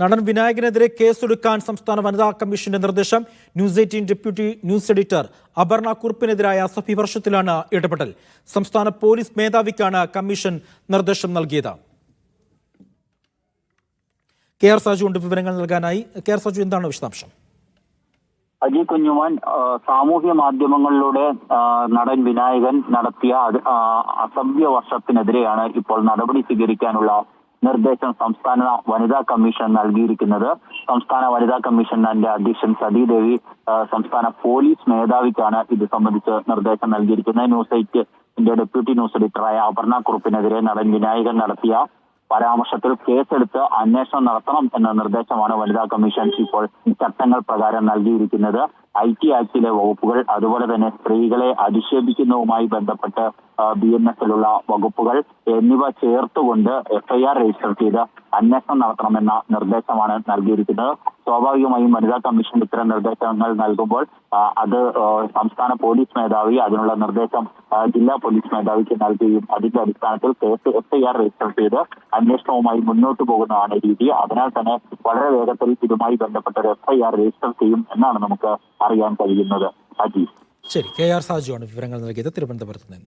നടൻ വിനായകനെതിരെ കേസെടുക്കാൻ സംസ്ഥാന വനിതാ കമ്മീഷന്റെ നിർദ്ദേശം. News eighteen deputy news editor Aparna കുറുപ്പിനെതിരായ അസഭ്യവർഷത്തിലാണ് ഇടപെടൽ. സംസ്ഥാന പോലീസ് മേധാവിക്കാണ് കമ്മീഷൻ നിർദ്ദേശം നൽകിയത്. കെ ആർ സാജു ഉണ്ട് വിവരങ്ങൾ നൽകാനായി. കെ ആർ സാജു എന്താണ് വിശദാംശം? അജി കുഞ്ഞുമോൻ സാമൂഹ്യ മാധ്യമങ്ങളിലൂടെ നടൻ വിനായകൻ നടത്തിയ അസഭ്യ വർഷത്തിനെതിരെയാണ് ഇപ്പോൾ നടപടി സ്വീകരിക്കാനുള്ള നിർദ്ദേശം സംസ്ഥാന വനിതാ കമ്മീഷൻ നൽകിയിരിക്കുന്നത്. സംസ്ഥാന വനിതാ കമ്മീഷന്റെ അധ്യക്ഷൻ സതീദേവി സംസ്ഥാന പോലീസ് മേധാവിക്കാണ് ഇത് സംബന്ധിച്ച് നിർദ്ദേശം നൽകിയിരിക്കുന്നത്. ന്യൂസ് എയ്റ്റിന്റെ ഡെപ്യൂട്ടി ന്യൂസ് എഡിറ്ററായ അപർണ കുറുപ്പിനെതിരെ നടൻ വിനായകൻ നടത്തിയ പരാമർശത്തിൽ കേസെടുത്ത് അന്വേഷണം നടത്തണം എന്ന നിർദ്ദേശമാണ് വനിതാ കമ്മീഷൻ ഇപ്പോൾ ചട്ടങ്ങൾ പ്രകാരം നൽകിയിരിക്കുന്നത്. ഐ ടി ആക്ടിലെ വകുപ്പുകൾ അതുപോലെ തന്നെ സ്ത്രീകളെ അധിക്ഷേപിക്കുന്നതുമായി ബന്ധപ്പെട്ട് ബി എൻ എസിലുള്ള വകുപ്പുകൾ എന്നിവ ചേർത്തുകൊണ്ട് എഫ്ഐആർ രജിസ്റ്റർ ചെയ്ത് അന്വേഷണം നടത്തണമെന്ന നിർദ്ദേശമാണ് നൽകിയിരിക്കുന്നത്. സ്വാഭാവികമായും വനിതാ കമ്മീഷൻ ഇത്തരം നിർദ്ദേശങ്ങൾ നൽകുമ്പോൾ അത് സംസ്ഥാന പോലീസ് മേധാവി അതിനുള്ള നിർദ്ദേശം ജില്ലാ പോലീസ് മേധാവിക്ക് നൽകുകയും അതിന്റെ അടിസ്ഥാനത്തിൽ കേസ് എഫ്ഐആർ രജിസ്റ്റർ ചെയ്ത് അന്വേഷണവുമായി മുന്നോട്ട് പോകുന്നതാണ് രീതി. അതിനാൽ തന്നെ വളരെ വേഗത്തിൽ ഇതുമായി ബന്ധപ്പെട്ട ഒരു എഫ്ഐആർ രജിസ്റ്റർ ചെയ്യും എന്നാണ് നമുക്ക് അറിയാൻ കഴിയുന്നത്. അജീഷ് ശരി കെ ആർ സാജു ആണ് വിവരങ്ങൾ നൽകിയത്. തിരുവനന്തപുരത്ത് നിന്ന്.